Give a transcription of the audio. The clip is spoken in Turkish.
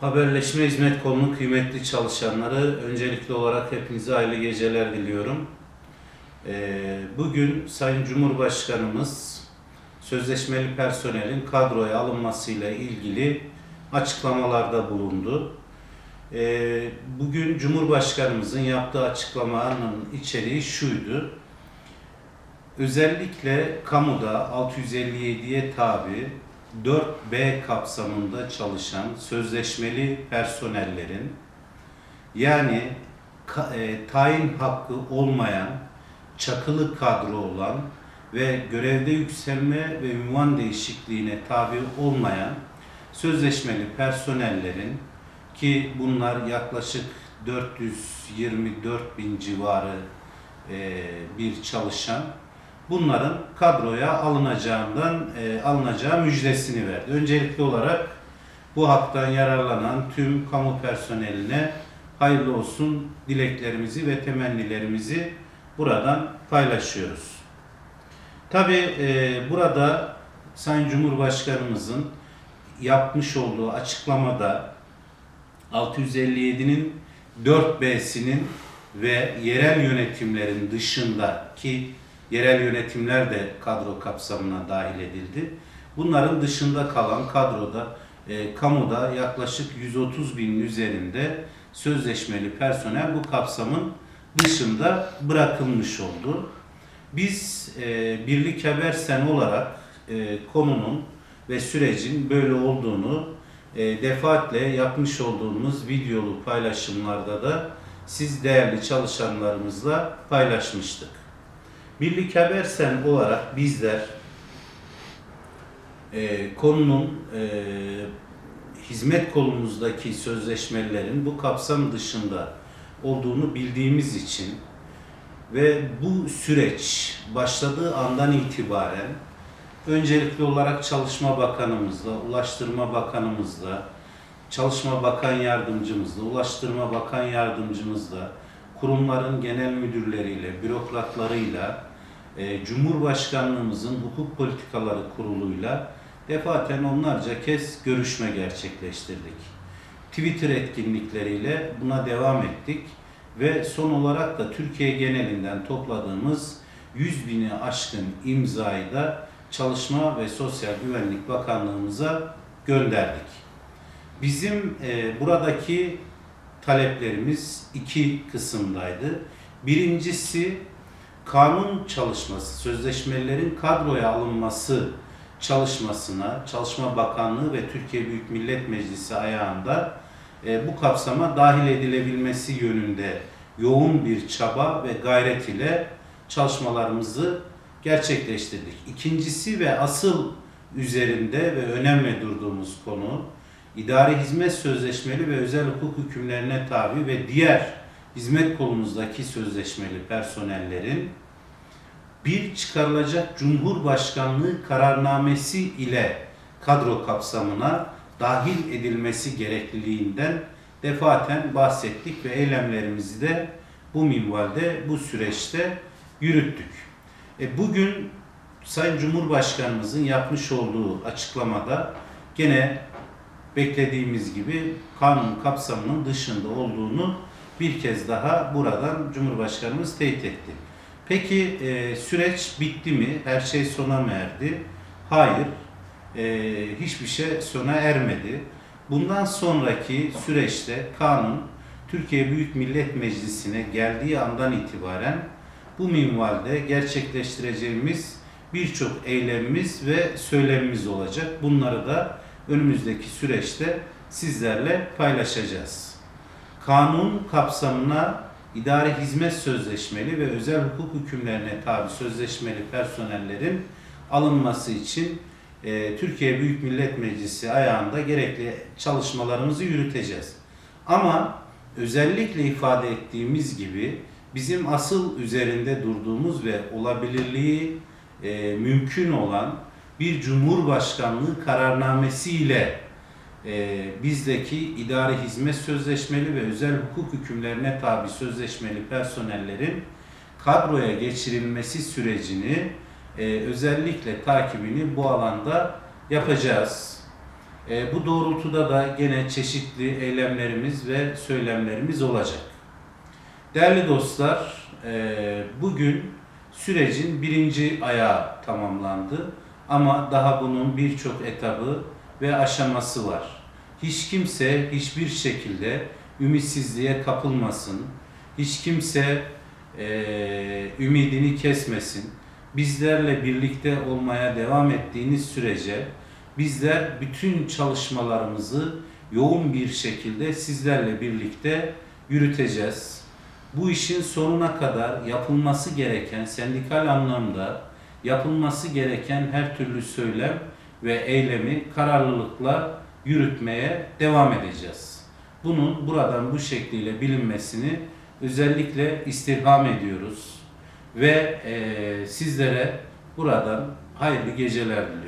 Haberleşme Hizmet Kolu'nun kıymetli çalışanları, öncelikli olarak hepinize hayırlı geceler diliyorum. Ee, Bugün Sayın Cumhurbaşkanımız sözleşmeli personelin kadroya alınmasıyla ilgili açıklamalarda bulundu. Ee, Bugün Cumhurbaşkanımızın yaptığı açıklamanın içeriği şuydu. Özellikle kamuda 657'ye tabi 4B kapsamında çalışan sözleşmeli personellerin yani e, tayin hakkı olmayan, çakılı kadro olan ve görevde yükselme ve ünvan değişikliğine tabi olmayan sözleşmeli personellerin ki bunlar yaklaşık 424 bin civarı e, bir çalışan bunların kadroya alınacağından e, alınacağı müjdesini verdi. Öncelikli olarak bu haktan yararlanan tüm kamu personeline hayırlı olsun dileklerimizi ve temennilerimizi buradan paylaşıyoruz. Tabi burada Sayın Cumhurbaşkanımızın yapmış olduğu açıklamada 657'nin 4B'sinin ve yerel yönetimlerin dışında ki yerel yönetimler de kadro kapsamına dahil edildi. Bunların dışında kalan kadroda e, kamuda yaklaşık 130 binin üzerinde sözleşmeli personel bu kapsamın dışında bırakılmış oldu. Biz e, Birlik Habersen olarak e, konunun ve sürecin böyle olduğunu e, defaatle yapmış olduğumuz videolu paylaşımlarda da siz değerli çalışanlarımızla paylaşmıştık. Birlik Habersen olarak bizler e, konunun e, hizmet kolumuzdaki sözleşmelerin bu kapsam dışında olduğunu bildiğimiz için ve bu süreç başladığı andan itibaren öncelikli olarak Çalışma Bakanımızla, Ulaştırma Bakanımızla, Çalışma Bakan Yardımcımızla, Ulaştırma Bakan Yardımcımızla, kurumların genel müdürleriyle, bürokratlarıyla, e, Cumhurbaşkanlığımızın Hukuk Politikaları Kurulu'yla defaten onlarca kez görüşme gerçekleştirdik. Twitter etkinlikleriyle buna devam ettik ve son olarak da Türkiye genelinden topladığımız 100 bini aşkın imzayı da Çalışma ve Sosyal Güvenlik Bakanlığımıza gönderdik. Bizim e, buradaki taleplerimiz iki kısımdaydı. Birincisi kanun çalışması, sözleşmelerin kadroya alınması çalışmasına Çalışma Bakanlığı ve Türkiye Büyük Millet Meclisi ayağında e, bu kapsama dahil edilebilmesi yönünde yoğun bir çaba ve gayret ile çalışmalarımızı gerçekleştirdik. İkincisi ve asıl üzerinde ve önemli durduğumuz konu idari hizmet sözleşmeli ve özel hukuk hükümlerine tabi ve diğer hizmet kolumuzdaki sözleşmeli personellerin bir çıkarılacak Cumhurbaşkanlığı kararnamesi ile kadro kapsamına dahil edilmesi gerekliliğinden defaten bahsettik ve eylemlerimizi de bu minvalde, bu süreçte yürüttük. E bugün Sayın Cumhurbaşkanımızın yapmış olduğu açıklamada gene beklediğimiz gibi kanun kapsamının dışında olduğunu bir kez daha buradan Cumhurbaşkanımız teyit etti. Peki e, süreç bitti mi? Her şey sona mı erdi? Hayır. E, hiçbir şey sona ermedi. Bundan sonraki süreçte kanun Türkiye Büyük Millet Meclisi'ne geldiği andan itibaren bu minvalde gerçekleştireceğimiz birçok eylemimiz ve söylemimiz olacak. Bunları da önümüzdeki süreçte sizlerle paylaşacağız. Kanun kapsamına idari hizmet sözleşmeli ve özel hukuk hükümlerine tabi sözleşmeli personellerin alınması için e, Türkiye Büyük Millet Meclisi ayağında gerekli çalışmalarımızı yürüteceğiz. Ama özellikle ifade ettiğimiz gibi bizim asıl üzerinde durduğumuz ve olabilirliği e, mümkün olan bir Cumhurbaşkanlığı kararnamesiyle e, bizdeki idari hizmet sözleşmeli ve özel hukuk hükümlerine tabi sözleşmeli personellerin kadroya geçirilmesi sürecini e, özellikle takibini bu alanda yapacağız. E, bu doğrultuda da gene çeşitli eylemlerimiz ve söylemlerimiz olacak. Değerli dostlar, e, bugün sürecin birinci ayağı tamamlandı ama daha bunun birçok etabı ve aşaması var. Hiç kimse hiçbir şekilde ümitsizliğe kapılmasın. Hiç kimse e, ümidini kesmesin. Bizlerle birlikte olmaya devam ettiğiniz sürece bizler bütün çalışmalarımızı yoğun bir şekilde sizlerle birlikte yürüteceğiz. Bu işin sonuna kadar yapılması gereken sendikal anlamda yapılması gereken her türlü söylem ve eylemi kararlılıkla yürütmeye devam edeceğiz. Bunun buradan bu şekliyle bilinmesini özellikle istirham ediyoruz ve sizlere buradan hayırlı geceler diliyoruz.